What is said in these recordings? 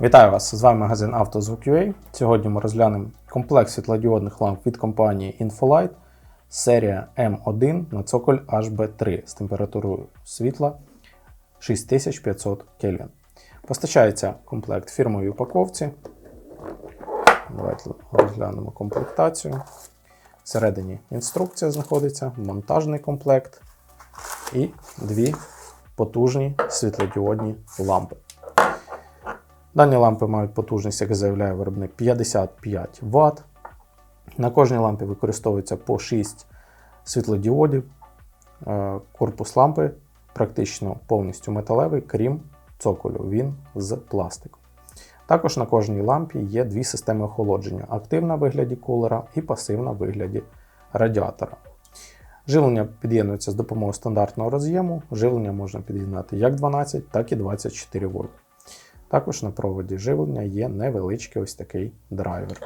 Вітаю вас! З вами магазин «Автозвук.UA». Сьогодні ми розглянемо комплект світлодіодних ламп від компанії Infolight серія M1 на цоколь HB3 з температурою світла 6500 Кельвін. Постачається комплект фірмовій упаковці. Давайте розглянемо комплектацію. Всередині інструкція знаходиться, монтажний комплект і дві потужні світлодіодні лампи. Дані лампи мають потужність, як заявляє виробник, 55 Вт. На кожній лампі використовується по 6 світлодіодів. Е, Корпус лампи практично повністю металевий, крім цоколю, він з пластику. Також на кожній лампі є дві системи охолодження: активна в вигляді кулера і пасивна в вигляді радіатора. Живлення під'єднується з допомогою стандартного роз'єму. Живлення можна під'єднати як 12, так і 24 вольт. Також на проводі живлення є невеличкий ось такий драйвер.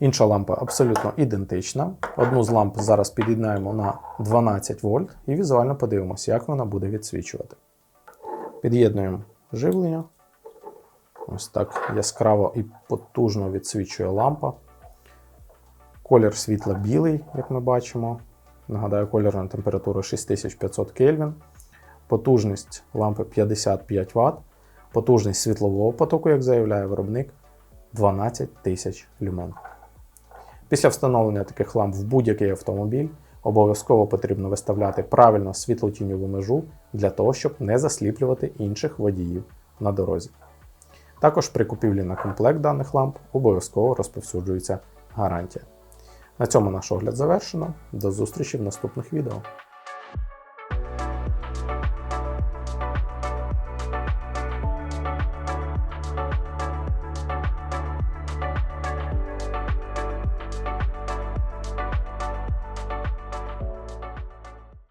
Інша лампа абсолютно ідентична. Одну з ламп зараз під'єднаємо на 12 вольт і візуально подивимося, як вона буде відсвічувати. Під'єднуємо живлення. Ось так яскраво і потужно відсвічує лампа. Колір світла білий, як ми бачимо. Нагадаю, кольорна температура 6500 Кельвін. Потужність лампи 55 Вт. Потужність світлового потоку, як заявляє виробник, 12 тисяч люмен. Після встановлення таких ламп в будь-який автомобіль обов'язково потрібно виставляти правильно світлотіньову межу для того, щоб не засліплювати інших водіїв на дорозі. Також при купівлі на комплект даних ламп обов'язково розповсюджується гарантія. На цьому наш огляд завершено. До зустрічі в наступних відео.